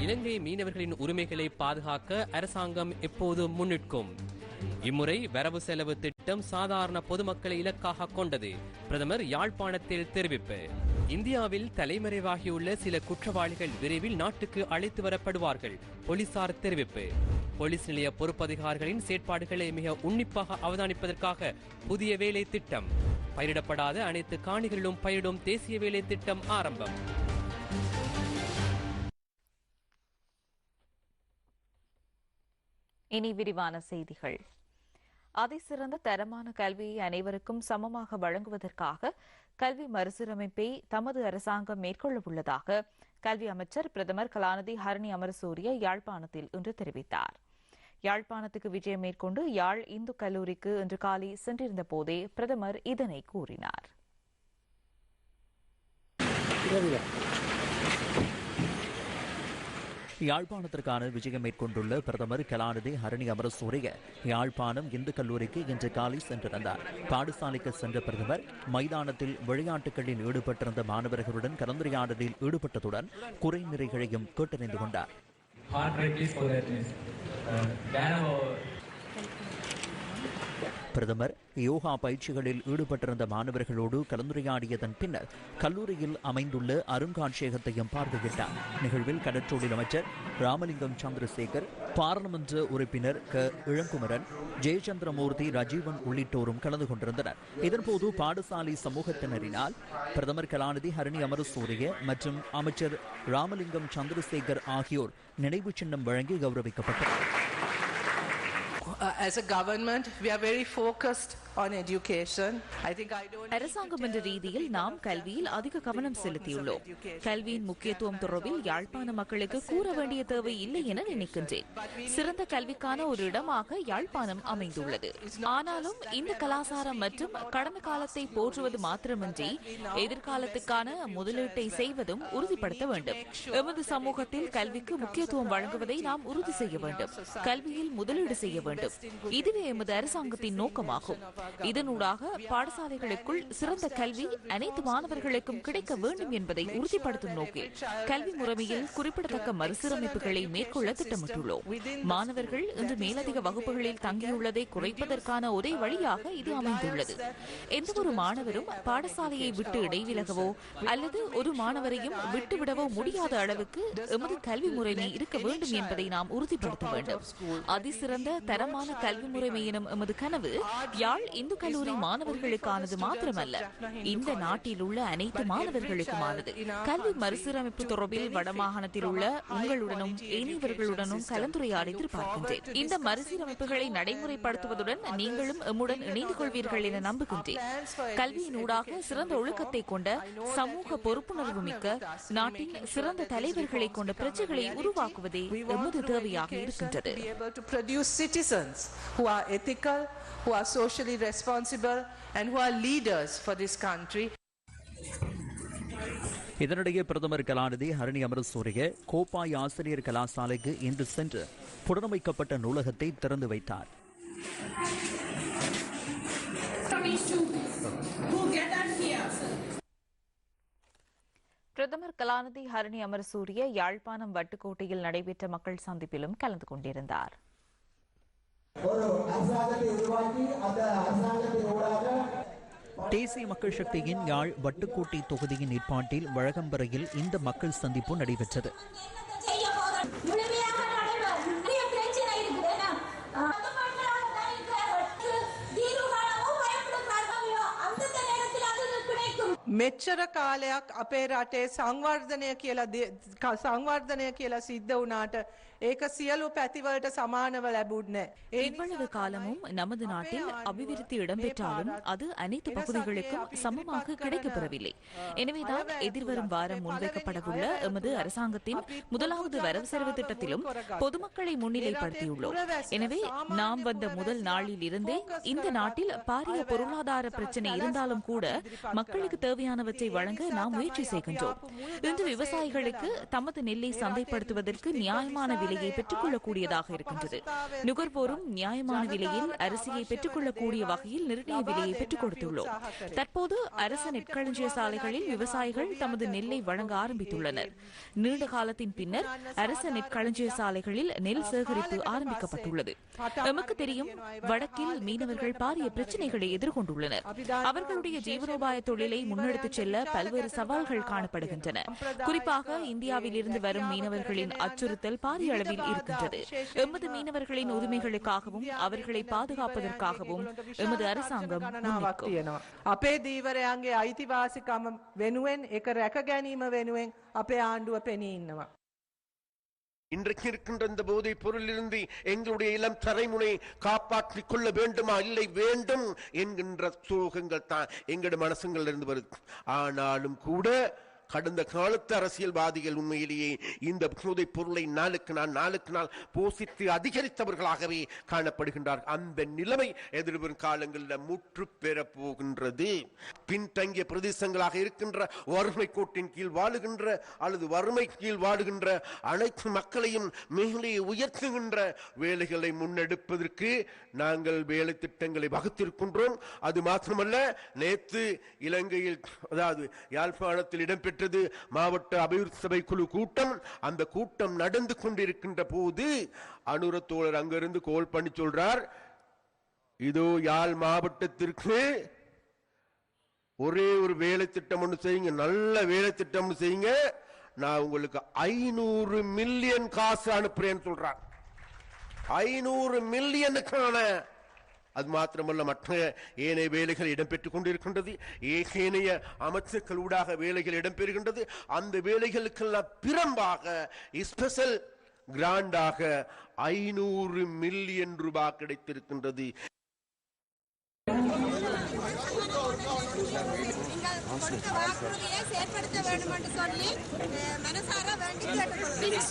இலங்கை மீனவர்களின் உரிமைகளை பாதுகாக்க அரசாங்கம் எப்போதும் முன்னிற்கும்? இம்முறை வரவு செலவு திட்டம் சாதாரண பொதுமக்களை இலக்காக கொண்டது பிரதமர் யாழ்ப்பாணத்தில் தெரிவிப்பு. இந்தியாவில் தலைமறைவாகியுள்ள சில குற்றவாளிகள் விரைவில் நாட்டுக்கு அழைத்து வரப்படுவார்கள் போலீசார் தெரிவிப்பு. போலீஸ் நிலைய பொறுப்பதிகாரிகளின் செயற்பாடுகளை மிக உன்னிப்பாக அவதானிப்பதற்காக புதிய வேலை திட்டம். பயிரிடப்படாத அனைத்து காணிகளிலும் பயிரிடும் தேசிய வேலை திட்டம் ஆரம்பம். இனி விரிவான செய்திகள். அதிசிறந்த தரமான கல்வியை அனைவருக்கும் சமமாக வழங்குவதற்காக கல்வி மறுசீரமைப்பை தமது அரசாங்கம் மேற்கொள்ள உள்ளதாக கல்வி அமைச்சர் பிரதமர் கலாநிதி ஹரணி அமரசூரிய யாழ்ப்பாணத்தில் இன்று தெரிவித்தார். யாழ்ப்பாணத்துக்கு விஜயம் மேற்கொண்டு யாழ் இந்து கல்லூரிக்கு இன்று காலை சென்றிருந்த போதே பிரதமர் இதனை கூறினார். யாழ்ப்பாணத்திற்கான விஜயம் மேற்கொண்டுள்ள பிரதமர் கலாநிதி ஹரணி அமரசூரிய யாழ்ப்பாணம் இந்து கல்லூரிக்கு இன்று காலை சென்றிருந்தார். பாடசாலைக்கு சென்ற பிரதமர் மைதானத்தில் விளையாட்டுகளில் ஈடுபட்டிருந்த மாணவர்களுடன் கலந்துரையாடலில் ஈடுபட்டதுடன் குறை நிறைகளையும் கேட்டறிந்து கொண்டார். பிரதமர் யோகா பயிற்சிகளில் ஈடுபட்டிருந்த மாணவர்களோடு கலந்துரையாடியதன் பின்னர் கல்லூரியில் அமைந்துள்ள அருங்காட்சியகத்தையும் பார்வையிட்டார். நிகழ்வில் கடற்றொழில் அமைச்சர் ராமலிங்கம் சந்திரசேகர் பாராளுமன்ற உறுப்பினர் க. இளங்குமரன் ஜெயச்சந்திரமூர்த்தி ரஜீவன் உள்ளிட்டோரும் கலந்து கொண்டிருந்தனர். இதன்போது பாடசாலை சமூகத்தினரினால் பிரதமர் கலாநிதி ஹரணி அமரசூரிய மற்றும் அமைச்சர் ராமலிங்கம் சந்திரசேகர் ஆகியோர் நினைவு சின்னம் வழங்கி கௌரவிக்கப்பட்டனர். Uh, as a government, we are very focused அரசாங்கம் என்ற ரீதியில் நாம் கல்வியில் அதிக கவனம் செலுத்தியுள்ளோம். கல்வியின் முக்கியத்துவம் தொடர்பில் யாழ்ப்பாண மக்களுக்கு கூற வேண்டிய தேவை இல்லை என நினைக்கின்றேன். சிறந்த கல்விக்கான ஒரு இடமாக யாழ்ப்பாணம் அமைந்துள்ளது. ஆனாலும் இந்த கலாசாரம் மற்றும் கடந்த காலத்தை போற்றுவது மாத்திரமின்றி எதிர்காலத்துக்கான முதலீட்டை செய்வதும் உறுதிப்படுத்த வேண்டும். எமது சமூகத்தில் கல்விக்கு முக்கியத்துவம் வழங்குவதை நாம் உறுதி செய்ய வேண்டும். கல்வியில் முதலீடு செய்ய வேண்டும். இதுவே எமது அரசாங்கத்தின் நோக்கமாகும். இதனூடாக பாடசாலைகளுக்குள் சிறந்த கல்வி அனைத்து மாணவர்களுக்கும் கிடைக்க வேண்டும் என்பதை உறுதிப்படுத்தும் நோக்கில் கல்வி முறைமையில் குறிப்பிடத்தக்க மறுசீரமைப்புகளை மேற்கொள்ள திட்டமிட்டுள்ளோம். மாணவர்கள் இன்று மேலதிக வகுப்புகளில் தங்கியுள்ளதை குறைப்பதற்கான ஒரே வழியாக இது அமைந்துள்ளது. எந்தவொரு மாணவரும் பாடசாலையை விட்டு இடைவிலகவோ அல்லது ஒரு மாணவரையும் விட்டுவிடவோ முடியாத அளவுக்கு எமது கல்வி முறைமை இருக்க வேண்டும் என்பதை நாம் உறுதிப்படுத்த வேண்டும். அதிசிறந்த தரமான கல்வி முறைமை எனும் எமது கனவு யாழ் இந்து கல்லூரி மாணவர்களுக்கானது மாத்திரமல்ல. இந்த நாட்டில் உள்ள அனைத்து மாணவர்களுக்குமானது. கல்வி மறுசீரமைப்பு தொடர்பில் வடமாகாணத்தில் உள்ள உங்களுடனும் ஏனையவர்களுடனும் கலந்துரையாடி எதிர்பார்க்கின்றேன் இந்த மறுசீரமைப்புகளை நடைமுறைப்படுத்துவதுடன் நீங்களும் எம்முடன் இணைந்து கொள்வீர்கள் என நம்புகின்றேன். கல்வியின் ஊடாக சிறந்த ஒழுக்கத்தை கொண்ட சமூக பொறுப்புணர்வு மிக்க நாட்டின் சிறந்த தலைவர்களை கொண்ட பிரஜைகளை உருவாக்குவதே எமது தேவையாக இருக்கின்றது. who are ethical, who are socially responsible, and who are leaders for this country. இதனிடையே பிரதமர் கலாநிதி ஹரணி அமரசூரிய கோப்பாய் ஆசிரியர் கலாசாலைக்கு இன்று சென்று புனரமைக்கப்பட்ட நூலகத்தை திறந்து வைத்தார். பிரதமர் கலாநிதி ஹரணி அமரசூரிய யாழ்ப்பாணம் வட்டுக்கோட்டையில் நடைபெற்ற மக்கள் சந்திப்பிலும் கலந்து கொண்டிருந்தார் ஒரு அரசாங்கத்தை உருவாக்கி அந்த அரசாங்கத்தின் ஊடாக தேசிய மக்கள் சக்தியின் யாழ் வட்டுக்கோட்டை தொகுதியின் ஏற்பாட்டில் வழக்கம்பறையில் இந்த மக்கள் சந்திப்பு நடைபெற்றது. මෙච්චර කාලයක් අපේ රටේ සංවර්ධනය කියලා සංවර්ධනය කියලා සිද්ධ වුණාට ඒක සියලු පැතිවලට சமானව ලැබුණේ. இவ்வளவு காலமும் நமது நாட்டில் அபிவிருத்தி இடம்பெற்றாலும் அது அனைத்து பகுதிகளுக்கும் சமமாக கிடைக்கப்பெறவில்லை எனவேதான் எதிர்வரும் வாரம் முன்வைக்கப்படவுள்ள எமது அரசாங்கத்தின் முதலாவது வரவு செலவு திட்டத்திலும் பொதுமக்களை முன்னிலைப்படுத்தியுள்ளோம் எனவே நாம் வந்த முதல் நாளில் இருந்தே இந்த நாட்டில் பாரிய பொருளாதார பிரச்சனை இருந்தாலும் கூட மக்களுக்கு தேவையான தேவையானவற்றை வழங்க நாம் முயற்சி செய்கின்றோம். இன்று விவசாயிகளுக்கு தமது நெல்லை சந்தைப்படுத்துவதற்கு நியாயமான விலையை பெற்றுக்கொள்ளக்கூடியதாக இருக்கின்றது. நுகர்வோரும் நியாயமான விலையில் அரிசியை பெற்றுக்கொள்ளக்கூடிய வகையில் நிர்ணய விலையை பெற்றுக் கொடுத்துள்ளோம். தற்போது அரசு நெற்களஞ்சிய சாலைகளில் விவசாயிகள் தமது நெல்லை வழங்க ஆரம்பித்துள்ளனர். நீண்ட காலத்தின் பின்னர் அரசு நெற்களஞ்சிய சாலைகளில் நெல் சேகரிப்பு ஆரம்பிக்கப்பட்டுள்ளது. நமக்கு தெரியும் வடக்கில் மீனவர்கள் பாரிய பிரச்சனைகளை எதிர்கொண்டுள்ளனர். அவர்களுடைய ஜீவனோபாய தொழிலை முன்னெடுத்து முன்னெடுத்துச் செல்ல பல்வேறு சவால்கள் காணப்படுகின்றன குறிப்பாக இந்தியாவில் இருந்து வரும் மீனவர்களின் அச்சுறுத்தல் பாரிய அளவில் இருக்கின்றது எமது மீனவர்களின் உரிமைகளுக்காகவும் அவர்களை பாதுகாப்பதற்காகவும் எமது அரசாங்கம் ගණනාවක් முன்னிற்கும் තියෙනවා. අපේ දීවරයන්ගේ අයිතිවාසිකම වෙනුවෙන් එක රැක ගැනීම වෙනුවෙන් අපේ ආණ්ඩුව පෙනී ඉන්නවා. இன்றைக்கு இருக்கின்ற இந்த போதைப் பொருளிலிருந்து எங்களுடைய இளம் தலைமுனை காப்பாற்றிக் கொள்ள வேண்டுமா? இல்லை வேண்டும் என்கின்ற சோகங்கள் தான் எங்களுடைய மனசுங்களிலிருந்து வருது. ஆனாலும் கூட கடந்த காலத்து அரசியல்வாதிகள் உண்மையிலேயே இந்த போதைப் பொருளை நாளுக்கு நாள் நாளுக்கு நாள் போசித்து அதிகரித்தவர்களாகவே காணப்படுகின்றார். அந்த நிலைமை எதிர்வரும் காலங்களில் முற்று பெறப் போகின்றது பின்தங்கிய பிரதேசங்களாக இருக்கின்ற வறுமை கோட்டின் கீழ் வாழுகின்ற அல்லது வறுமை கீழ் வாழுகின்ற அனைத்து மக்களையும் மேலே உயர்த்துகின்ற வேலைகளை முன்னெடுப்பதற்கு நாங்கள் வேலை திட்டங்களை வகுத்திருக்கின்றோம். அது மாத்திரமல்ல நேற்று இலங்கையில் அதாவது யாழ்ப்பாணத்தில் இடம்பெற்ற நடைபெற்றது. மாவட்ட அபிவிருத்தி சபை குழு கூட்டம் அந்த கூட்டம் நடந்து கொண்டிருக்கின்ற போது அனுர தோழர் அங்கிருந்து கோல் பண்ணி சொல்றார் இதோ யாழ் மாவட்டத்திற்கு ஒரே ஒரு வேலை திட்டம் ஒன்று செய்யுங்க நல்ல வேலை திட்டம் செய்யுங்க. நான் உங்களுக்கு ஐநூறு மில்லியன் காசு அனுப்புறேன்னு சொல்றான் ஐநூறு மில்லியனுக்கான அது மாத்திரமல்ல மற்ற ஏனைய வேலைகள் இடம்பெற்றுக் கொண்டிருக்கின்றது. ஏனைய அமைச்சர்களூடாக வேலைகள் இடம்பெறுகின்றது. அந்த வேலைகளுக்கெல்லாம் பிறம்பாக ஸ்பெஷல் கிராண்டாக ஐநூறு மில்லியன் ரூபாய் கிடைத்திருக்கின்றது. கொடுத்த வாக்குறுதியை செயற்படுத்த வேண்டும் என்று சொல்லி அஹ், மனசார வேண்டி கேட்டுக்கொள்கிறேன்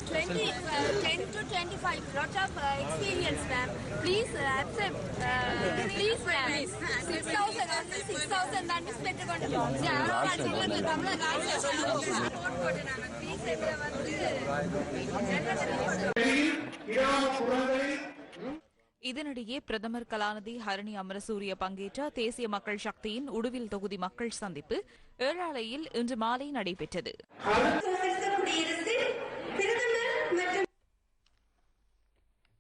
It's இதனிடையே பிரதமர் கலாநிதி ஹரணி அமரசூரிய பங்கேற்ற தேசிய மக்கள் சக்தியின் உடுவில் தொகுதி மக்கள் சந்திப்பு ஏழாலையில் இன்று மாலை நடைபெற்றது.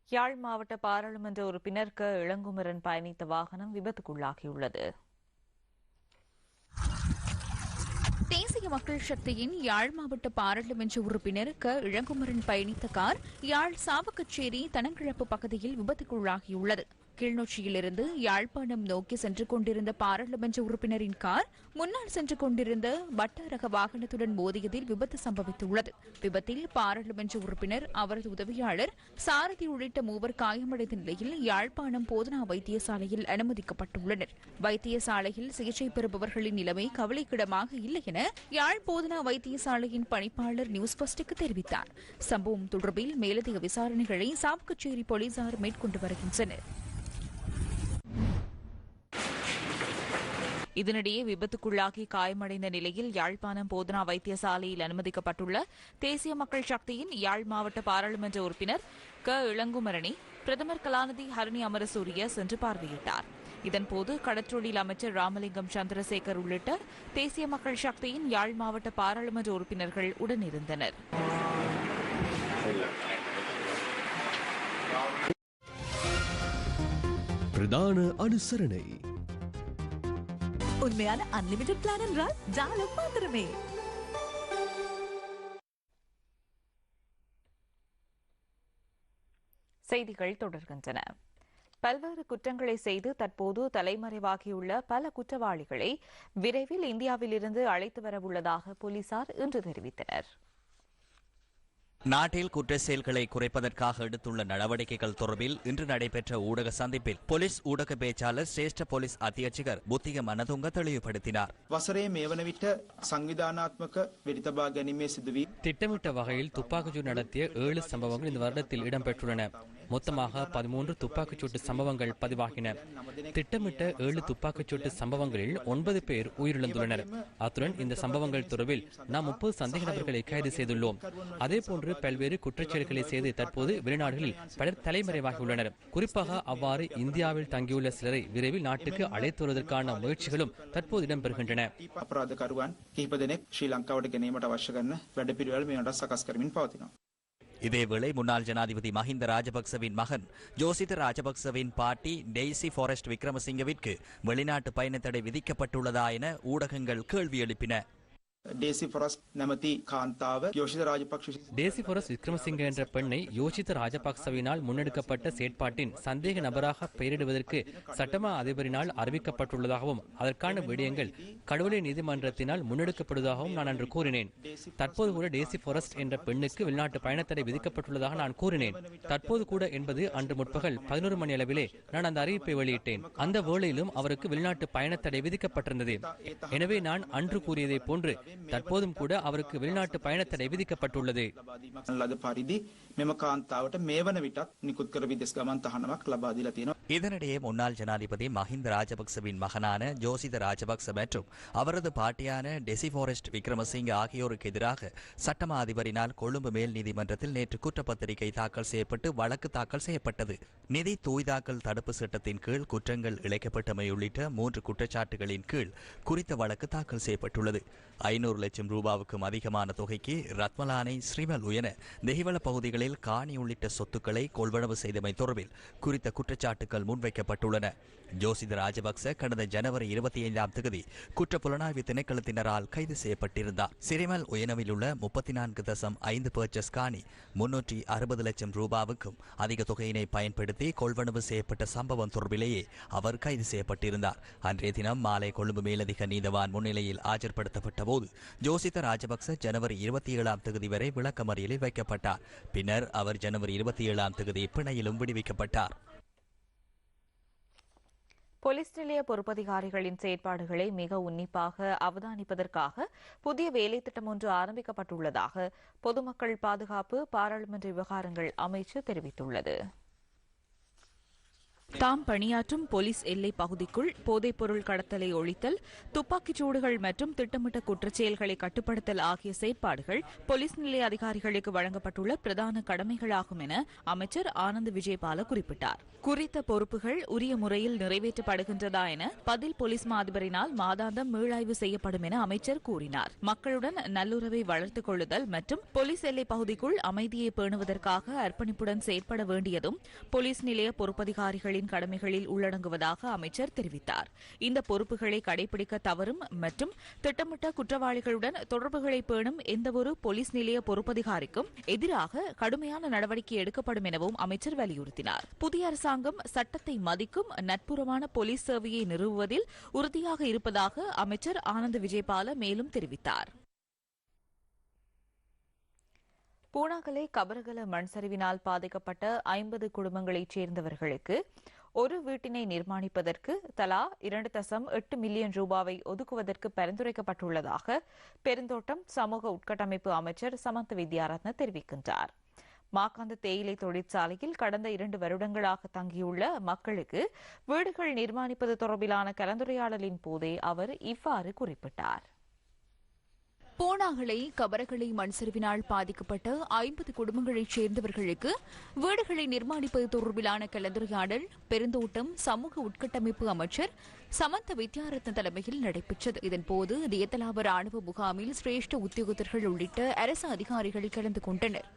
யாழ் மாவட்ட பாராளுமன்ற உறுப்பினர் க. இளங்குமரன் பயணித்த வாகனம் விபத்துக்குள்ளாகியுள்ளது. தேசிய மக்கள் சக்தியின் யாழ் மாவட்ட பாராளுமன்ற உறுப்பினர் க. இளங்குமரன் பயணித்த கார் யாழ் சாவக்கச்சேரி தனங்கிழப்பு பகுதியில் விபத்துக்குள்ளாகியுள்ளது. கிளிநொச்சியிலிருந்து யாழ்ப்பாணம் நோக்கி சென்று கொண்டிருந்த பாராளுமன்ற உறுப்பினரின் கார் முன்னால் சென்று கொண்டிருந்த வட்டாரக வாகனத்துடன் மோதியதில் விபத்து சம்பவித்துள்ளது. விபத்தில் பாராளுமன்ற உறுப்பினர் அவரது உதவியாளர் சாரதி உள்ளிட்ட மூவர் காயமடைந்த நிலையில் யாழ்ப்பாணம் போதனா வைத்தியசாலையில் அனுமதிக்கப்பட்டுள்ளனர். வைத்தியசாலையில் சிகிச்சை பெறுபவர்களின் நிலைமை கவலைக்கிடமாக இல்லை என யாழ் போதனா வைத்தியசாலையின் பணிப்பாளர் நியூஸ் பஸ்டுக்கு தெரிவித்தார். சம்பவம் தொடர்பில் மேலதிக விசாரணைகளை சாவகச்சேரி போலீசார் மேற்கொண்டு வருகின்றனர். இதனிடையே விபத்துக்குள்ளாகி காயமடைந்த நிலையில் யாழ்ப்பாணம் போதனா வைத்தியசாலையில் அனுமதிக்கப்பட்டுள்ள தேசிய மக்கள் சக்தியின் யாழ் மாவட்ட பாராளுமன்ற உறுப்பினர் க. இளங்குமரணி பிரதமர் கலாநிதி ஹரணி அமரசூரிய சென்று பார்வையிட்டார். இதன்போது கடற்றொழில் அமைச்சர் ராமலிங்கம் சந்திரசேகர் உள்ளிட்ட தேசிய மக்கள் சக்தியின் யாழ் மாவட்ட பாராளுமன்ற உறுப்பினர்கள் உடனிருந்தனர். பிரதான அனுசரணை. உண்மையான அன்லிமிட்டெட் பிளான் என்றால் ஜாலம் மாத்திரமே. செய்திகள் தொடர்கின்றன. பல்வேறு குற்றங்களை செய்து தற்போது தலைமறைவாகியுள்ள பல குற்றவாளிகளை விரைவில் இந்தியாவிலிருந்து அழைத்து வரவுள்ளதாக போலீசார் இன்று தெரிவித்தனர். நாட்டில் குற்ற செயல்களை குறைப்பதற்காக எடுத்துள்ள நடவடிக்கைகள் தொடர்பில் இன்று நடைபெற்ற ஊடக சந்திப்பில் போலீஸ் ஊடக பேச்சாளர் சிரேஷ்ட போலீஸ் அத்தியட்சகர் புத்திக மனதுங்க தெளிவுபடுத்தினார் වසරේ මේ වන විට සංවිධානාත්මක වෙරිතබා ගැනීමේ සිදුවී திட்டமிட்ட வகையில் துப்பாக்கிச்சூடு நடத்திய ஏழு சம்பவங்கள் இந்த வருடத்தில் இடம்பெற்றுள்ளன மொத்தமாக பதிமூன்று துப்பாக்கிச்சூட்டு சம்பவங்கள் பதிவாகின திட்டமிட்ட ஏழு துப்பாக்கிச்சூட்டு சம்பவங்களில் ஒன்பது பேர் உயிரிழந்துள்ளனர் அத்துடன் இந்த சம்பவங்கள் தொடர்பில் நாம் முப்பது சந்தேக நபர்களை கைது செய்துள்ளோம் அதேபோன்று பல்வேறு குற்றச்செயல்களை செய்து தற்போது வெளிநாடுகளில் பலர் தலைமறைவாகியுள்ளனர் குறிப்பாக அவ்வாறு இந்தியாவில் தங்கியுள்ள சிலரை விரைவில் நாட்டுக்கு அழைத்து வருவதற்கான முயற்சிகளும் தற்போது இடம்பெறுகின்றன අපරාධකරුවන් කිහිප දෙනෙක් ශ්‍රී ලංකාවට ගැනීමට අවශ්‍ය කරන වැඩපිළිවෙළ මේ රට සකස් කරමින් පවතිනවා. இதேவேளை முன்னாள் ஜனாதிபதி மஹிந்த ராஜபக்சவின் மகன் ஜோசித ராஜபக்சவின் பாட்டி டெய்சி ஃபாரஸ்ட் விக்ரமசிங்கவிற்கு வெளிநாட்டு பயணத்தடை விதிக்கப்பட்டுள்ளதா என ஊடகங்கள் கேள்வி எழுப்பின. டேசிபரஸ் விக்ரமசிங்க என்ற பெண்ணை யோசித ராஜபக்சவினால் முன்னெடுக்கப்பட்ட செயற்பாட்டின் சந்தேக நபராக பெயரிடுவதற்கு சட்டமா அதிபரினால் அறிவிக்கப்பட்டுள்ளதாகவும் அதற்கான விடயங்கள் கடவுளை நீதிமன்றத்தினால் முன்னெடுக்கப்படுவதாகவும் நான் அன்று கூறினேன். தற்போது கூட டேசி ஃபாரஸ்ட் என்ற பெண்ணுக்கு வெளிநாட்டு பயணத்தடை விதிக்கப்பட்டுள்ளதாக நான் கூறினேன். தற்போது கூட என்பது அன்று முற்பகல் பதினோரு மணி அளவிலே நான் அந்த அறிவிப்பை வெளியிட்டேன். அந்த வேளையிலும் அவருக்கு வெளிநாட்டு பயணத்தடை விதிக்கப்பட்டிருந்தது. எனவே நான் அன்று கூறியதை போன்று தற்போதும் கூட அவருக்கு வெளிநாட்டு பயணத்தடை விதிக்கப்பட்டுள்ளது. இதனிடையே முன்னாள் ஜனாதிபதி மஹிந்த ராஜபக்சவின் மகனான ஜோசித ராஜபக்ச மற்றும் அவரது பாட்டியான டெசி விக்ரமசிங்க ஆகியோருக்கு எதிராக சட்டமா அதிபரினால் கொழும்பு மேல் நீதிமன்றத்தில் நேற்று குற்றப்பத்திரிகை தாக்கல் செய்யப்பட்டு வழக்கு தாக்கல் செய்யப்பட்டது. நிதி தூய்தாக்கல் தடுப்பு சட்டத்தின் கீழ் குற்றங்கள் இழைக்கப்பட்டமை உள்ளிட்ட மூன்று குற்றச்சாட்டுகளின் கீழ் குறித்த வழக்கு தாக்கல் செய்யப்பட்டுள்ளது. ஐநூறு லட்சம் ரூபாவுக்கும் அதிகமான தொகைக்கு ரத்மலானை ஸ்ரீமல் உயன தெஹிவள பகுதிகளில் காணி உள்ளிட்ட சொத்துக்களை கொள்வனவு செய்தமை தொடர்பில் குறித்த குற்றச்சாட்டுகள் முன்வைக்கப்பட்டுள்ளன. ஜோசித ராஜபக்ச கடந்த ஜனவரி இருபத்தி ஐந்தாம் தேதி குற்ற புலனாய்வு திணைக்களத்தினரால் கைது செய்யப்பட்டிருந்தார். சிறிமல் உயனவில் உள்ள முப்பத்தி நான்கு தசம் ஐந்து பர்ச்சஸ் காணி முன்னூற்றி அறுபது லட்சம் ரூபாவுக்கும் அதிக தொகையினை பயன்படுத்தி கொள்வனவு செய்யப்பட்ட சம்பவம் தொடர்பிலேயே அவர் கைது செய்யப்பட்டிருந்தார். அன்றைய தினம் மாலை கொழும்பு மேலதிக நீதவான் முன்னிலையில் ஆஜர்படுத்தப்பட்ட போது ஜோசித ராஜபக்ச ஜனவரி இருபத்தி ஏழாம் தேதி வரை விளக்கமறியலில் வைக்கப்பட்டார். பின்னர் அவர் ஜனவரி இருபத்தி ஏழாம் தேதி பிணையிலும் விடுவிக்கப்பட்டார். போலீஸ் நிலைய பொறுப்பதிகாரிகளின் செயற்பாடுகளை மிக உன்னிப்பாக அவதானிப்பதற்காக புதிய வேலை திட்டம் ஒன்று ஆரம்பிக்கப்பட்டுள்ளதாக பொதுமக்கள் பாதுகாப்பு பாராளுமன்ற விவகாரங்கள் அமைச்சு தெரிவித்துள்ளது. தாம் பணியாற்றும் போலீஸ் எல்லை பகுதிக்குள் போதைப்பொருள் கடத்தலை ஒழித்தல் துப்பாக்கிச் சூடுகள் மற்றும் திட்டமிட்ட குற்றச்செயல்களை கட்டுப்படுத்தல் ஆகிய செயற்பாடுகள் போலீஸ் நிலைய அதிகாரிகளுக்கு வழங்கப்பட்டுள்ள பிரதான கடமைகளாகும் என அமைச்சர் ஆனந்த் விஜயபால குறிப்பிட்டார். குறித்த பொறுப்புகள் உரிய முறையில் நிறைவேற்றப்படுகின்றதா என பதில் போலீஸ் மாதிபரினால் மாதாந்தம் மீளாய்வு செய்யப்படும் என அமைச்சர் கூறினார். மக்களுடன் நல்லுறவை வளர்த்துக் கொள்ளுதல் மற்றும் போலீஸ் எல்லை பகுதிக்குள் அமைதியை பேணுவதற்காக அர்ப்பணிப்புடன் செயற்பட வேண்டியதும் போலீஸ் நிலைய பொறுப்பதிகாரிகளின் அரசின் கடமைகளில் உள்ளடங்குவதாக அமைச்சர் தெரிவித்தார். இந்த பொறுப்புகளை கடைபிடிக்க தவறும் மற்றும் திட்டமிட்ட குற்றவாளிகளுடன் தொடர்புகளை பேணும் எந்தவொரு போலீஸ் நிலைய பொறுப்பதிகாரிக்கும் எதிராக கடுமையான நடவடிக்கை எடுக்கப்படும் எனவும் அமைச்சர் வலியுறுத்தினார். புதிய அரசாங்கம் சட்டத்தை மதிக்கும் நட்புறமான போலீஸ் சேவையை நிறுவுவதில் உறுதியாக இருப்பதாக அமைச்சர் ஆனந்த் விஜயபால மேலும் தெரிவித்தார். பூனாகலை கபரகல மண் சரிவினால் பாதிக்கப்பட்ட ஐம்பது குடும்பங்களைச் சேர்ந்தவர்களுக்கு ஒரு வீட்டினை நிர்மாணிப்பதற்கு தலா இரண்டு தசம் எட்டு மில்லியன் ரூபாவை ஒதுக்குவதற்கு பரிந்துரைக்கப்பட்டுள்ளதாக பெருந்தோட்டம் சமூக உட்கட்டமைப்பு அமைச்சர் சமந்த வித்யாரத்ன தெரிவிக்கின்றார். மாக்காந்த தேயிலை தொழிற்சாலையில் கடந்த இரண்டு வருடங்களாக தங்கியுள்ள மக்களுக்கு வீடுகள் நிர்மாணிப்பது தொடர்பிலான கலந்துரையாடலின் போதே அவர் இவ்வாறு குறிப்பிட்டார். பூனாகலை கபரகளை மண் சரிவினால் பாதிக்கப்பட்ட ஐம்பது குடும்பங்களைச் சேர்ந்தவர்களுக்கு வீடுகளை நிர்மாணிப்பது தொடர்பிலான கலந்துரையாடல் பெருந்தோட்டம் சமூக உட்கட்டமைப்பு அமைச்சர் சமந்த வித்யாரத்ன தலைமையில் நடைபெற்றது. இதன்போது தியத்தலாப ராணுவ முகாமில் சிரேஷ்ட உத்தியோகத்தர்கள் உள்ளிட்ட அரசு அதிகாரிகள் கலந்து கொண்டனர்.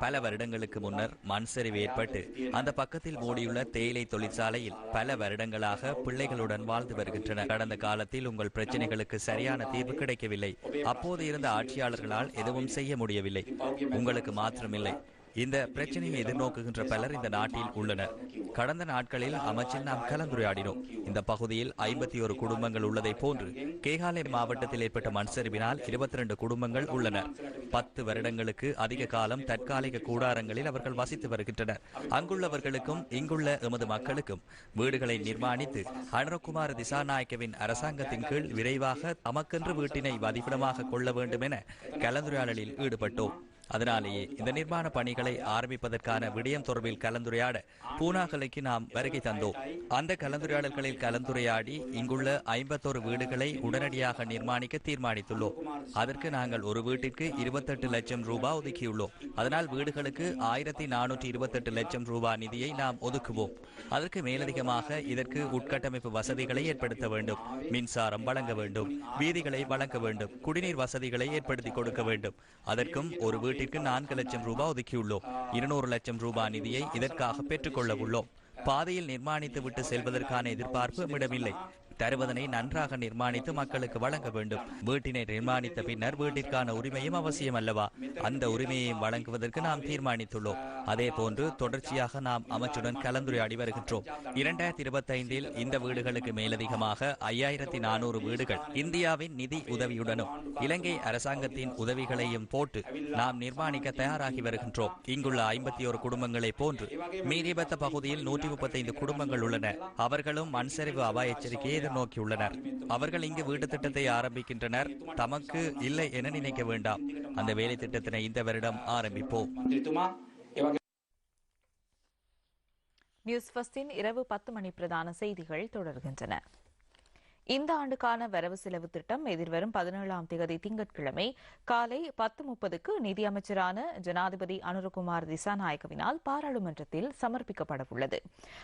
பல வருடங்களுக்கு முன்னர் மண் சரிவு ஏற்பட்டு அந்த பக்கத்தில் மூடியுள்ள தேயிலை தொழிற்சாலையில் பல வருடங்களாக பிள்ளைகளுடன் வாழ்ந்து வருகின்றனர். கடந்த காலத்தில் உங்கள் பிரச்சனைகளுக்கு சரியான தீர்வு கிடைக்கவில்லை. அப்போது இருந்த ஆட்சியாளர்களால் எதுவும் செய்ய முடியவில்லை. உங்களுக்கு மாத்திரமில்லை. இந்த பிரச்சனையை எதிர்நோக்குகின்ற பலர் இந்த நாட்டில் உள்ளனர். கடந்த நாட்களில் அமைச்சில் நாம் கலந்துரையாடினோம். இந்த பகுதியில் ஐம்பத்தி ஒரு குடும்பங்கள் உள்ளதை போன்று கேகாலை மாவட்டத்தில் ஏற்பட்ட மண் சரிவினால் இருபத்தி இரண்டு குடும்பங்கள் உள்ளனர். பத்து வருடங்களுக்கு அதிக காலம் தற்காலிக கூடாரங்களில் அவர்கள் வசித்து வருகின்றனர். அங்குள்ளவர்களுக்கும் இங்குள்ள எமது மக்களுக்கும் வீடுகளை நிர்மாணித்து அனுரகுமார் திசாநாயக்கவின் அரசாங்கத்தின் கீழ் விரைவாக தமக்கென்று வீட்டினை வதிப்பிடமாக கொள்ள வேண்டும் என கலந்துரையாடலில் ஈடுபட்டோம். அதனாலேயே இந்த நிர்மாண பணிகளை ஆரம்பிப்பதற்கான விடயம் தொடர்பில் கலந்துரையாட பூனாகலைக்கு நாம் வருகை தந்தோம். அந்த கலந்துரையாடல்களில் கலந்துரையாடி இங்குள்ள ஐம்பத்தோரு வீடுகளை உடனடியாக நிர்மாணிக்க தீர்மானித்துள்ளோம். அதற்கு நாங்கள் ஒரு வீட்டிற்கு இருபத்தெட்டு லட்சம் ரூபாய் ஒதுக்கியுள்ளோம். அதனால் வீடுகளுக்கு ஆயிரத்தி நானூற்றி இருபத்தெட்டு லட்சம் ரூபாய் நிதியை நாம் ஒதுக்குவோம். அதற்கு மேலதிகமாக இதற்கு உட்கட்டமைப்பு வசதிகளை ஏற்படுத்த வேண்டும். மின்சாரம் வழங்க வேண்டும். வீதிகளை வழங்க வேண்டும். குடிநீர் வசதிகளை ஏற்படுத்தி கொடுக்க வேண்டும். அதற்கும் ஒரு திட்டத்திற்கு நான்கு லட்சம் ரூபாய் ஒதுக்கியுள்ளோம். இருநூறு லட்சம் ரூபாய் நிதியை இதற்காக பெற்றுக்கொள்ள உள்ளோம் பாதையில் நிர்மாணித்து விட்டு செல்வதற்கான எதிர்பார்ப்பு நம்மிடமில்லை தருவதனை நன்றாக நிர்மாணித்து மக்களுக்கு வழங்க வேண்டும். வீட்டினை நிர்மாணித்த பின்னர் வீட்டிற்கான உரிமையும் அவசியம் அல்லவா? அந்த உரிமையையும் வழங்குவதற்கு நாம் தீர்மானித்துள்ளோம். அதே போன்று தொடர்ச்சியாக நாம் அமைச்சுடன் கலந்துரையாடி வருகின்றோம். இரண்டாயிரத்தி இருபத்தி ஐந்தில் இந்த வீடுகளுக்கு மேலதிகமாக ஐயாயிரத்தி நானூறு வீடுகள் இந்தியாவின் நிதி உதவியுடனும் இலங்கை அரசாங்கத்தின் உதவிகளையும் போட்டு நாம் நிர்மாணிக்க தயாராகி வருகின்றோம். இங்குள்ள ஐம்பத்தி ஒரு குடும்பங்களைப் போன்று மீரிபத்த பகுதியில் நூற்றி முப்பத்தைந்து குடும்பங்கள் உள்ளன. அவர்களும் மண்சரிவு அபாய எச்சரிக்கையை எதிர்நோக்கியுள்ளனர் அவர்கள் இங்கு வீட்டு திட்டத்தை ஆரம்பிக்கின்றனர். தமக்கு இல்லை என நினைக்க வேண்டாம். அந்த வேலை திட்டத்தினை இந்த வருடம் ஆரம்பிப்போம். நியூஸ் ஃபர்ஸ்டின் இரவு பத்து மணி பிரதான செய்திகள் தொடர்கின்றன. இந்த ஆண்டுக்கான வரவு செலவு திட்டம் எதிர்வரும் பதினேழாம் தேதி திங்கட்கிழமை காலை பத்து முப்பதுக்கு நிதியமைச்சரான ஜனாதிபதி அனுரகுமார் திசாநாயக்கவினால் பாராளுமன்றத்தில் சமர்ப்பிக்கப்படவுள்ளது.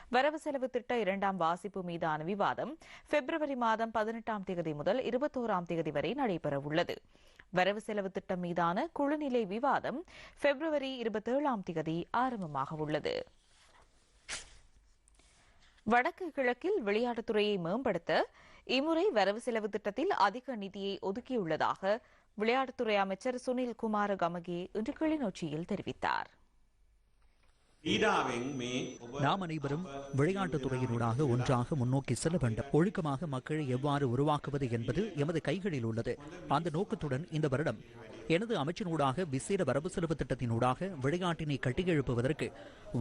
வரவு செலவு திட்ட இரண்டாம் வாசிப்பு மீதான விவாதம் பிப்ரவரி மாதம் பதினெட்டாம் தேதி முதல் இருபத்தோராம் தேதி வரை நடைபெறவுள்ளது. வரவு செலவு திட்டம் மீதான குழுநிலை விவாதம் பிப்ரவரி இருபத்தேழாம் தேதி ஆரம்பமாக உள்ளது வடக்கு கிழக்கில் விளையாட்டுத்துறையை மேம்படுத்த இம்முறை வரவு செலவு திட்டத்தில் அதிக நிதியை ஒதுக்கியுள்ளதாக விளையாட்டுத்துறை அமைச்சர் சுனில் குமார கமகே இன்று கிளிநொச்சியில் தெரிவித்தார். நாம் அனைவரும் விளையாட்டுத் துறையினூடாக ஒன்றாக முன்னோக்கி செல்ல வேண்டும் ஒழுக்கமாக மக்களை எவ்வாறு உருவாக்குவது என்பது எமது கைகளில் உள்ளது. அந்த நோக்கத்துடன் இந்த வருடம் எனது அமைச்சினூடாக விசேட வரவு செலவு திட்டத்தினூடாக விளையாட்டினை கட்டியெழுப்புவதற்கு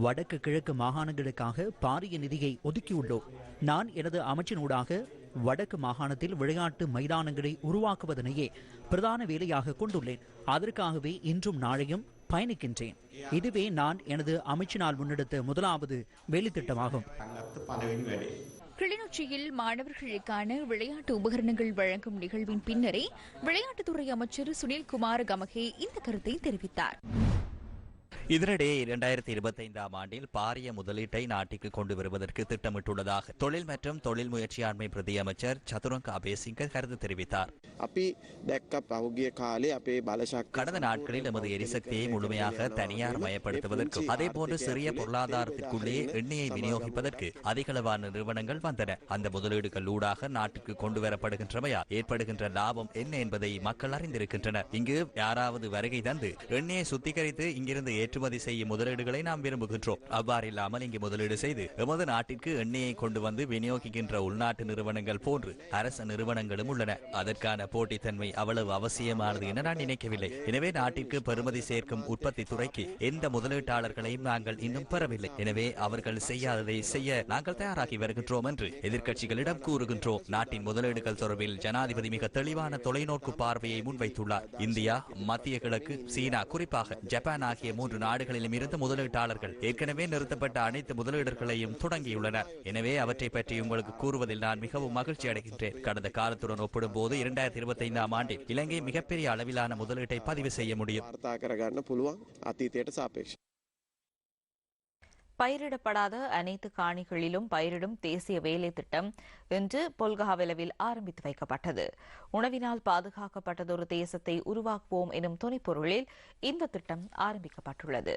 வடக்கு கிழக்கு மாகாணங்களுக்காக பாரிய நிதியை ஒதுக்கியுள்ளோம். நான் எனது அமைச்சினூடாக வடக்கு மாகாணத்தில் விளையாட்டு மைதானங்களை உருவாக்குவதனையே பிரதான வேலையாக கொண்டுள்ளேன். அதற்காகவே இன்றும் நாளையும் பயணிக்கின்றேன். இதுவே நான் எனது அமைச்சினால் முன்னெடுத்த முதலாவது வேலைத்திட்டமாகும். கிளிநொச்சியில் மாணவர்களுக்கான விளையாட்டு உபகரணங்கள் வழங்கும் நிகழ்வின் பின்னரே விளையாட்டுத்துறை அமைச்சர் சுனில்குமார் கமகே இந்த கருத்தை தெரிவித்தார். இதனிடையே இரண்டாயிரத்தி இருபத்தி ஐந்தாம் ஆண்டில் பாரிய முதலீட்டை நாட்டிற்கு கொண்டு வருவதற்கு திட்டமிட்டுள்ளதாக தொழில் மற்றும் தொழில் முயற்சியாண்மை பிரதி அமைச்சர் சதுரங்க அபேசிங்க கருத்து தெரிவித்தார். கடந்த நாட்களில் எமது எரிசக்தியை முழுமையாக தனியார் மயப்படுத்துவதற்கும் அதே போன்று சிறிய பொருளாதாரத்திற்குள்ளே எண்ணெயை விநியோகிப்பதற்கு அதிகளவான நிறுவனங்கள் வந்தன. அந்த முதலீடுகள் ஊடாக நாட்டுக்கு கொண்டு வரப்படுகின்றமையால் ஏற்படுகின்ற லாபம் என்ன என்பதை மக்கள் அறிந்திருக்கின்றனர். இங்கு யாராவது வருகை தந்து எண்ணெயை சுத்திகரித்து இங்கிருந்து ஏற்று ஏற்றுமதி செய்யும் முதலீடுகளை நாம் விரும்புகின்றோம். அவ்வாறில்லாமல் இங்கு முதலீடு செய்து எமது நாட்டிற்கு எண்ணெயை கொண்டு வந்து விநியோகிக்கின்ற உள்நாட்டு நிறுவனங்கள் போன்று அரசு நிறுவனங்களும் உள்ளன. அதற்கான போட்டித்தன்மை அவ்வளவு அவசியமானது என நான் நினைக்கவில்லை. எனவே நாட்டிற்கு பெறுமதி சேர்க்கும் உற்பத்தி துறைக்கு எந்த முதலீட்டாளர்களையும் நாங்கள் இன்னும் பெறவில்லை. எனவே அவர்கள் செய்யாததை செய்ய நாங்கள் தயாராகி வருகின்றோம் என்று எதிர்க்கட்சிகளிடம் கூறுகின்றோம். நாட்டின் முதலீடுகள் தொடர்பில் ஜனாதிபதி மிக தெளிவான தொலைநோக்கு பார்வையை முன்வைத்துள்ளார். இந்தியா மத்திய கிழக்கு சீனா குறிப்பாக ஜப்பான் ஆகிய மூன்று நாடுகளிலும் இருந்து முதலீட்டாளர்கள் ஏற்கனவே நிறுத்தப்பட்ட அனைத்து முதலீடுகளையும் தொடங்கியுள்ளனர். எனவே அவற்றை பற்றி உங்களுக்கு கூறுவதில் நான் மிகவும் மகிழ்ச்சி அடைகின்றேன். கடந்த காலத்துடன் ஒப்பிடும்போது இரண்டாயிரத்தி இருபத்தி ஐந்தாம் ஆண்டில் இலங்கை மிகப்பெரிய அளவிலான முதலீட்டை பதிவு செய்ய முடியும். பயிரிடப்படாத அனைத்து காணிகளிலும் பயிரிடும் தேசிய வேலை திட்டம் இன்று பொல்கஹாவிலவில் ஆரம்பித்து வைக்கப்பட்டது. உணவினால் பாதுகாக்கப்பட்டதொரு தேசத்தை உருவாக்குவோம் எனும் துணைப்பொருளில் இந்த திட்டம் ஆரம்பிக்கப்பட்டுள்ளது.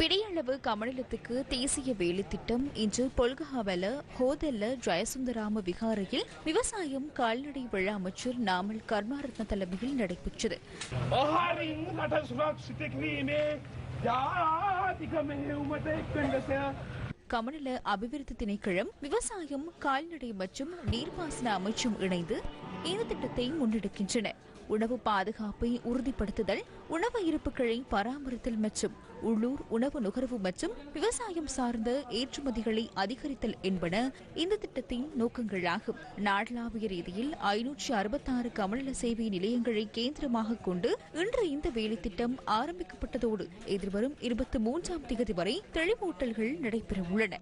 பிடியளவு கமண்டலத்துக்கு தேசிய வேலை திட்டம் இன்று பொல்கஹாவல ஹோதல்ல ஜயசுந்தராம விகாரையில் விவசாயம் கால்நடை விழா அமைச்சர் நாமல் கர்மாரத்ன தலைமையில் நடைபெற்றது. கமநல அபிவிருத்தி திணைக்களம் விவசாயம் கால்நடை மற்றும் நீர்ப்பாசன அமைச்சும் இணைந்து இந்த திட்டத்தை முன்னெடுக்கின்றன. உணவு பாதுகாப்பை உறுதிப்படுத்துதல் உணவு இருப்புகளை பராமரித்தல் மற்றும் உள்ளூர் உணவு நுகர்வு மற்றும் விவசாயம் சார்ந்த ஏற்றுமதிகளை அதிகரித்தல் என்பன இந்த திட்டத்தின் நோக்கங்களாகும். நாடளாவிய ரீதியில் ஐநூற்றி அறுபத்தாறு கமநல சேவை நிலையங்களை கேந்திரமாக கொண்டு இன்று இந்த வேலை திட்டம் ஆரம்பிக்கப்பட்டதோடு எதிர்வரும் இருபத்தி மூன்றாம் தேதி வரை தெளிவூட்டல்கள் நடைபெறவுள்ளன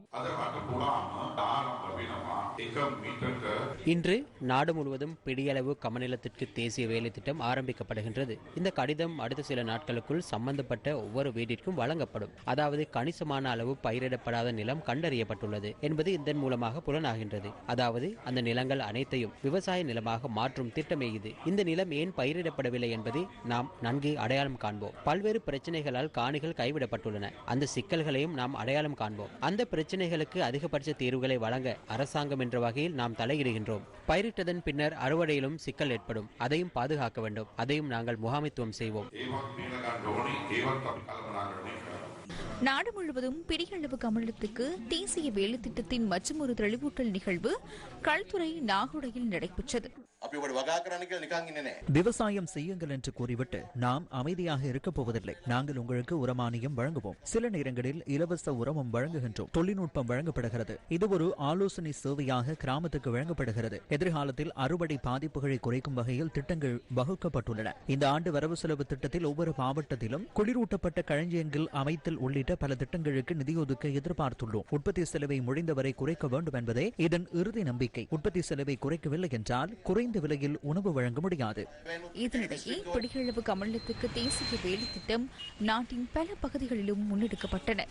இன்று நாடு முழுவதும் பிடியளவு கமநிலத்திற்கு தேசிய வேலை திட்டம் ஆரம்பிக்கப்படுகின்றது. இந்த கடிதம் அடுத்த சில நாட்களுக்குள் சம்பந்தப்பட்ட ஒவ்வொரு வீட்டிற்கும் வழங்கப்படும். அதாவது கணிசமான அளவு பயிரிடப்படாத நிலம் கண்டறியப்பட்டுள்ளது என்பது இதன் மூலமாக புலனாகின்றது. அதாவது அந்த நிலங்கள் அனைத்தையும் விவசாய நிலமாக மாற்றும் திட்டமே இது. இந்த நிலம் ஏன் பயிரிடப்படவில்லை என்பதை நாம் நன்கு அடையாளம் காண்போம். பல்வேறு பிரச்சனைகளால் காணிகள் கைவிடப்பட்டுள்ளன. அந்த சிக்கல்களையும் நாம் அடையாளம் காண்போம். அந்த பிரச்சனைகளுக்கு அதிகபட்ச தீர்வுகளை வழங்க அரசாங்கம் என்ற வகையில் நாம் தலையிடுகின்றோம். பயிரிட்டதன் பின்னர் அறுவடையிலும் சிக்கல் ஏற்படும். அதையும் பாதுகாக்க வேண்டும். அதையும் நாங்கள் முகாமைத்துவம் செய்வோம். நாடு முழுவதும் பெரியளவு கமலத்துக்கு தேசிய வேலை திட்டத்தின் மற்றொரு தெளிவூட்டல் நிகழ்வு கல்துறை நாகுடையில் நடைபெற்றது. අපි ඔබට වගා කරන්න කියලා නිකන් ඉන්නේ නැහැ. விவசாயம் செய்யுங்கள் என்று கூறிவிட்டு நாம் அமைதியாக இருக்கப் போவதில்லை நாங்கள் உங்களுக்கு உரமானியம் வழங்குவோம் சில நேரங்களில் இலவச உரமும் வழங்குகின்றோம் தொழில்நுட்பம் வழங்கப்படுகிறது இது ஒரு ஆலோசனை சேவையாக கிராமத்துக்கு வழங்கப்படுகிறது எதிர்காலத்தில் அறுவடை பாதிப்புகளை குறைக்கும் வகையில் திட்டங்கள் வகுக்கப்பட்டுள்ளன இந்த ஆண்டு வரவு செலவு திட்டத்தில் ஒவ்வொரு மாவட்டத்திலும் குளிரூட்டப்பட்ட களஞ்சியங்கள் அமைத்தல் உள்ளிட்ட பல திட்டங்களுக்கு நிதி ஒதுக்க எதிர்பார்த்துள்ளோம் உற்பத்தி செலவை முடிந்தவரை குறைக்க வேண்டும் என்பதே இதன் இறுதி நம்பிக்கை உற்பத்தி செலவை குறைக்கவில்லை என்றால் குறைந்த விலையில் உணவு வழங்க முடியாது. இதனிடையே பிடியளவு கமலத்துக்கு தேசிய வேலை திட்டம் நாட்டின் பல பகுதிகளிலும் முன்னெடுக்கப்பட்டன.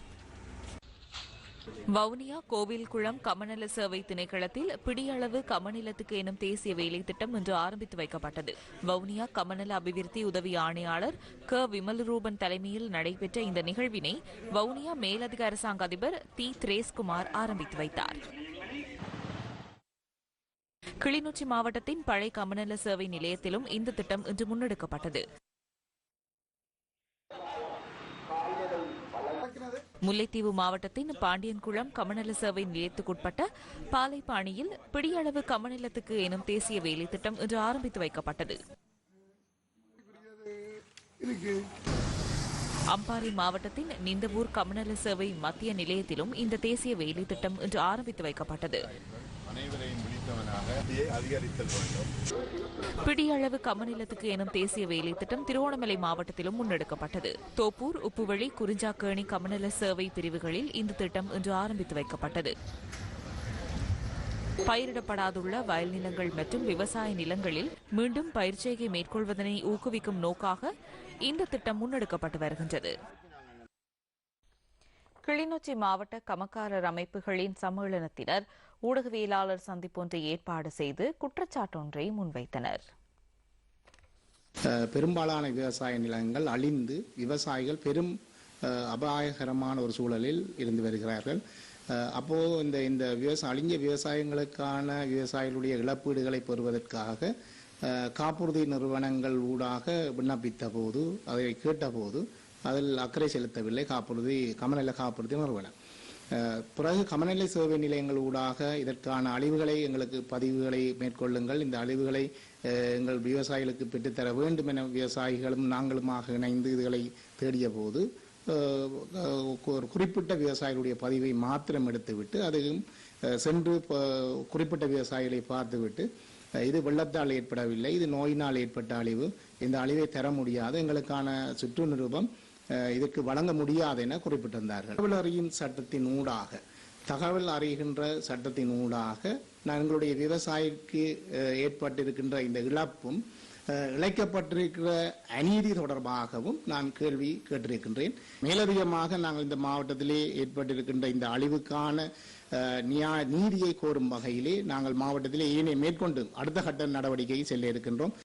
வவுனியா கோவில்குளம் கமநல சேவை திணைக்களத்தில் பிடியளவு கமநிலத்துக்கு எனும் தேசிய வேலை திட்டம் இன்று ஆரம்பித்து வைக்கப்பட்டது. வவுனியா கமநல அபிவிருத்தி உதவி ஆணையாளர் க. விமல்ரூபன் தலைமையில் நடைபெற்ற இந்த நிகழ்வினை வவுனியா மேலதிக அரசாங்க அதிபர் தி. திரேஸ்குமார் ஆரம்பித்து வைத்தார். கிளிநொச்சி மாவட்டத்தின் பழைய கமநல சேவை நிலையத்திலும் இந்த திட்டம் இன்று முன்னெடுக்கப்பட்டது. முல்லைத்தீவு மாவட்டத்தின் பாண்டியன்குளம் கமநல சேவை நிலையத்துக்குட்பட்ட பாலைப்பாணியில் பிடியளவு கமநிலத்துக்கு எனும் தேசிய வேலை திட்டம் இன்று ஆரம்பித்து வைக்கப்பட்டது. அம்பாறை மாவட்டத்தின் நிந்தவூர் கமநல சேவை மத்திய நிலையத்திலும் இந்த தேசிய வேலை திட்டம் இன்று ஆரம்பித்து வைக்கப்பட்டது. அனைவரையும் விழித்தவனாக அதிகரித்தல் வேண்டும். பிடியளவு கமநிலத்துக்கு எனும் தேசிய வேலை திட்டம் திருவோணமலை மாவட்டத்திலும் முன்னெடுக்கப்பட்டது. தோப்பூர் உப்புவழி குறிஞ்சாக்கேணி கமநல சேவை பிரிவுகளில் இந்த திட்டம் இன்று ஆரம்பித்து வைக்கப்பட்டது. பயிரிடப்படாதுள்ள வயல் நிலங்கள் மற்றும் விவசாய நிலங்களில் மீண்டும் பயிர் செய்கை மேற்கொள்வதனை ஊக்குவிக்கும் நோக்காக இந்த திட்டம் முன்னெடுக்கப்பட்டு வருகின்றது. கிளிநொச்சி மாவட்ட கமக்காரர் அமைப்புகளின் சம்மேளனத்தினர் ஊடகவியலாளர் சந்திப்பொன்றை ஏற்பாடு செய்து குற்றச்சாட்டொன்றை முன்வைத்தனர். பெரும்பாலான விவசாய நிலங்கள் அழிந்து விவசாயிகள் பெரும் அபாயகரமான ஒரு சூழலில் இருந்து வருகிறார்கள். அப்போது இந்த இந்த விவசாய அழிஞ்ச விவசாயங்களுக்கான விவசாயிகளுடைய இழப்பீடுகளை பெறுவதற்காக காப்புறுதி நிறுவனங்கள் ஊடாக விண்ணப்பித்த போது அதை கேட்டபோது அதில் அக்கறை செலுத்தவில்லை காப்புறுதி கமநல காப்புறுதி நிறுவனம். பிறகு கமநிலை சேவை நிலையங்கள் ஊடாக இதற்கான அழிவுகளை எங்களுக்கு பதிவுகளை மேற்கொள்ளுங்கள். இந்த அழிவுகளை எங்கள் விவசாயிகளுக்கு பெற்றுத்தர வேண்டும் என விவசாயிகளும் நாங்களுமாக இணைந்து இதுகளை தேடிய போது ஒரு குறிப்பிட்ட விவசாயிகளுடைய பதிவை மாத்திரம் எடுத்துவிட்டு அதையும் சென்று குறிப்பிட்ட விவசாயிகளை பார்த்துவிட்டு இது வெள்ளத்தால் ஏற்படவில்லை இது நோயினால் ஏற்பட்ட அழிவு இந்த அழிவை தர முடியாது. எங்களுக்கான சுற்று நிருபம் இதற்கு வழங்க முடியாது என குறிப்பிட்டிருந்தார்கள். தகவல் அறியும் சட்டத்தின் ஊடாக தகவல் அறிகின்ற சட்டத்தின் ஊடாக எங்களுடைய விவசாயிக்கு ஏற்பட்டிருக்கின்ற இந்த இழப்பும் இழைக்கப்பட்டிருக்கிற அநீதி தொடர்பாகவும் நான் கேள்வி கேட்டிருக்கின்றேன். மேலதிகமாக நாங்கள் இந்த மாவட்டத்திலே ஏற்பட்டிருக்கின்ற இந்த அழிவுக்கான நியா நீதியை கோரும் வகையிலே நாங்கள் மாவட்டத்திலே ஏனைய மேற்கொண்டு அடுத்த கட்ட நடவடிக்கையை செல்ல இருக்கின்றோம்.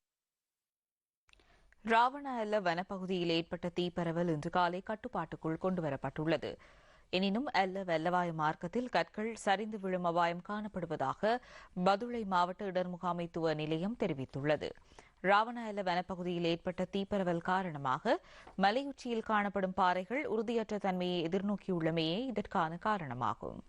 ராவணஅல்ல வனப்பகுதியில் ஏற்பட்ட தீப்பரவல் இன்று காலை கட்டுப்பாட்டுக்குள் கொண்டுவரப்பட்டுள்ளது. எனினும் அல்ல வெள்ளவாய மார்க்கத்தில் கற்கள் சரிந்து விழும் அபாயம் காணப்படுவதாக பதுளை மாவட்ட இடர் முகாமைத்துவ நிலையம் தெரிவித்துள்ளது. ராவணஅல்ல வனப்பகுதியில் ஏற்பட்ட தீப்பரவல் காரணமாக மலையுச்சியில் காணப்படும் பாறைகள் உறுதியற்ற தன்மையை எதிர்நோக்கியுள்ளமையே இதற்கான காரணமாகும்.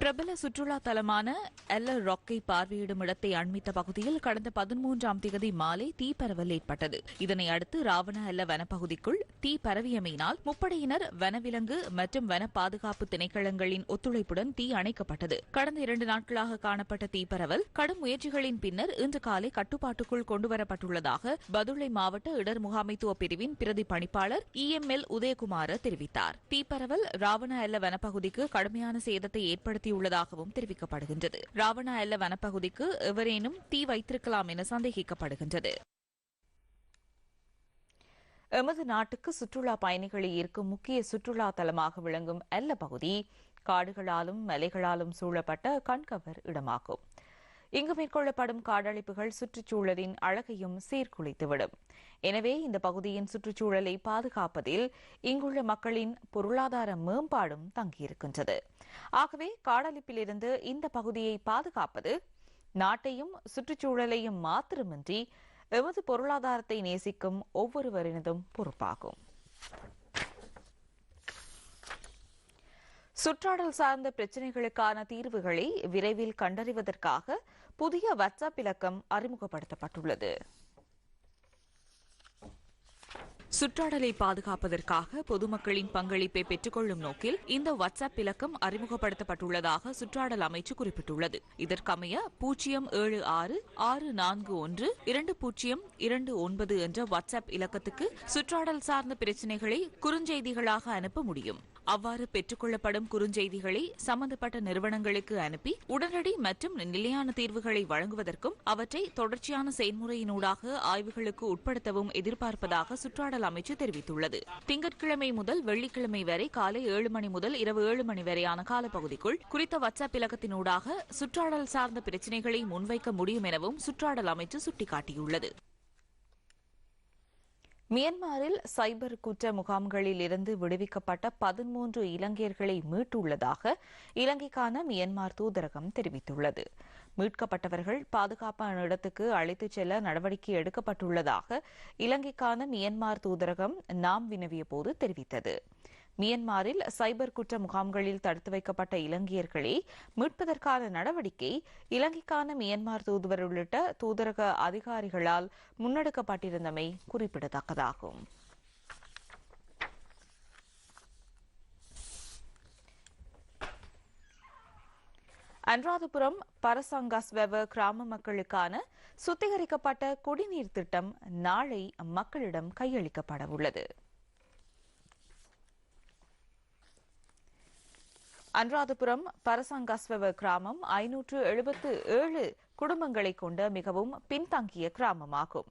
பிரபல சுற்றுலா தலமான எல்ல ராக்கை பார்வையிடும் இடத்தை அண்மித்த பகுதியில் கடந்த பதிமூன்றாம் தேதி மாலை தீப்பரவல் ஏற்பட்டது. இதனை அடுத்து ராவண அல்ல வனப்பகுதிக்குள் தீ பரவியமையினால் முப்படையினர் வனவிலங்கு மற்றும் வன பாதுகாப்பு திணைக்களங்களின் ஒத்துழைப்புடன் தீ அணைக்கப்பட்டது. கடந்த இரண்டு நாட்களாக காணப்பட்ட தீப்பரவல் கடும் முயற்சிகளின் பின்னர் இன்று காலை கட்டுப்பாட்டுக்குள் கொண்டுவரப்பட்டுள்ளதாக பதுளை மாவட்ட இடர் முகாமைத்துவ பிரிவின் பிரதி பணிப்பாளர் இ எம் எல் உதயகுமார தெரிவித்தார். தீப்பரவல் ராவண எல்ல வனப்பகுதிக்கு கடுமையான சேதத்தை ஏற்படுத்தி நடத்தியுள்ளதாகவும் தெரிவிக்கப்படுகின்றது. ராவணா எல்ல வனப்பகுதிக்கு எவரேனும் தீ வைத்திருக்கலாம் என சந்தேகிக்கப்படுகின்றது. எமது நாட்டுக்கு சுற்றுலா பயணிகளை ஈர்க்கும் முக்கிய சுற்றுலா தலமாக விளங்கும் எல்ல பகுதி காடுகளாலும் மலைகளாலும் சூழப்பட்ட கண்கவர் இடமாகும். இங்கு மேற்கொள்ளப்படும் காடழிப்புகள் சுற்றுச்சூழலின் அழகையும் சீர்குலைத்துவிடும். எனவே இந்த பகுதியின் சுற்றுச்சூழலை பாதுகாப்பதில் இங்குள்ள மக்களின் பொருளாதார மேம்பாடும் தங்கியிருக்கின்றது. ஆகவே காடழிப்பிலிருந்து இந்த பகுதியை பாதுகாப்பது நாட்டையும் சுற்றுச்சூழலையும் மாத்திரமின்றி எமது பொருளாதாரத்தை நேசிக்கும் ஒவ்வொருவரினதும் பொறுப்பாகும். சுற்றாடல் சார்ந்த பிரச்சினைகளுக்கான தீர்வுகளை விரைவில் கண்டறிவதற்காக புதிய வாட்ஸ்அப் இலக்கம் அறிமுகப்படுத்தப்பட்டுள்ளது. சுற்றாடலை பாதுகாப்பதற்காக பொதுமக்களின் பங்களிப்பை பெற்றுக்கொள்ளும் நோக்கில் இந்த வாட்ஸ்அப் இலக்கம் அறிமுகப்படுத்தப்பட்டுள்ளதாக சுற்றாடல் அமைச்சு குறிப்பிட்டுள்ளது. இதற்கமைய பூஜ்ஜியம் ஏழு ஆறு ஆறு நான்கு ஒன்று இரண்டு பூஜ்ஜியம் இரண்டு ஒன்பது என்ற வாட்ஸ்அப் இலக்கத்துக்கு சுற்றாடல் சார்ந்த பிரச்சினைகளை குறுஞ்செய்திகளாக அனுப்ப முடியும். அவ்வாறு பெற்றுக்கொள்ளப்படும் குறுஞ்செய்திகளை சம்பந்தப்பட்ட நிறுவனங்களுக்கு அனுப்பி உடனடி மற்றும் நிலையான தீர்வுகளை வழங்குவதற்கும் அவற்றை தொடர்ச்சியான செயல்முறையினூடாக ஆய்வுகளுக்கு உட்படுத்தவும் எதிர்பார்ப்பதாக சுற்றாடல் அமைச்சு தெரிவித்துள்ளது. திங்கட்கிழமை முதல் வெள்ளிக்கிழமை வரை காலை ஏழு மணி முதல் இரவு ஏழு மணி வரையான காலப்பகுதிக்குள் குறித்த வாட்ஸ்அப் இலக்கத்தினூடாக சுற்றாடல் சார்ந்த பிரச்சினைகளை முன்வைக்க முடியும் எனவும் சுற்றாடல் அமைச்சு சுட்டிக்காட்டியுள்ளது. மியன்மாரில் சைபர் குற்ற முகாம்களில் இருந்து விடுவிக்கப்பட்ட பதிமூன்று இலங்கையர்களை மீட்டுள்ளதாக இலங்கைக்கான மியன்மார் தூதரகம் தெரிவித்துள்ளது. மீட்கப்பட்டவர்கள் பாதுகாப்பான இடத்துக்கு அழைத்துச் செல்ல நடவடிக்கை எடுக்கப்பட்டுள்ளதாக இலங்கைக்கான மியன்மார் தூதரகம் நாம் வினவிய போது தெரிவித்தது. மியன்மாரில் சைபர் குற்ற முகாம்களில் தடுத்து வைக்கப்பட்ட இலங்கையர்களை மீட்பதற்கான நடவடிக்கை இலங்கைக்கான மியன்மார் தூதுவர் உள்ளிட்ட தூதரக அதிகாரிகளால் முன்னெடுக்கப்பட்டிருந்தமை குறிப்பிடத்தக்கதாகும். அனுராதபுரம் பரசங்காஸ்வெவ கிராம மக்களுக்கான சுத்திகரிக்கப்பட்ட குடிநீர் திட்டம் நாளை மக்களிடம் கையளிக்கப்பட உள்ளது அனுராதபுரம் பரசங்கஸ்வெவ கிராமம் ஐநூற்று எழுபத்து ஏழு குடும்பங்களை கொண்ட மிகவும் பின்தங்கிய கிராமமாகும்.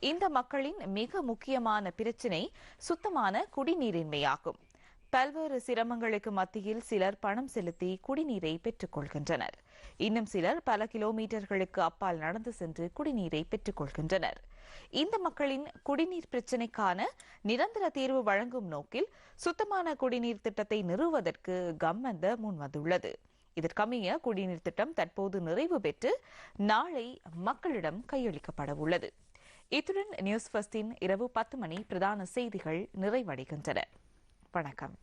இந்த மக்களின் மிக முக்கியமான பிரச்சினை சுத்தமான குடிநீரின்மையாகும். பல்வேறு சிரமங்களுக்கு மத்தியில் சிலர் பணம் செலுத்தி குடிநீரை பெற்றுக் கொள்கின்றனர். இன்னும் சிலர் பல கிலோமீட்டர்களுக்கு அப்பால் நடந்து சென்று குடிநீரை பெற்றுக் கொள்கின்றனர். இந்த மக்களின் குடிநீர் பிரச்சினைக்கான நிரந்தர தீர்வு வழங்கும் நோக்கில் சுத்தமான குடிநீர் திட்டத்தை நிறுவுவதற்கு கம்மந்த முன்வந்துள்ளது. இதற்கமைய குடிநீர் திட்டம் தற்போது நிறைவு பெற்று நாளை மக்களிடம் கையளிக்கப்பட உள்ளது. இத்துடன் நியூஸ் ஃபர்ஸ்டின் இரவு பத்து மணி பிரதான செய்திகள் நிறைவடைகின்றன. வணக்கம்.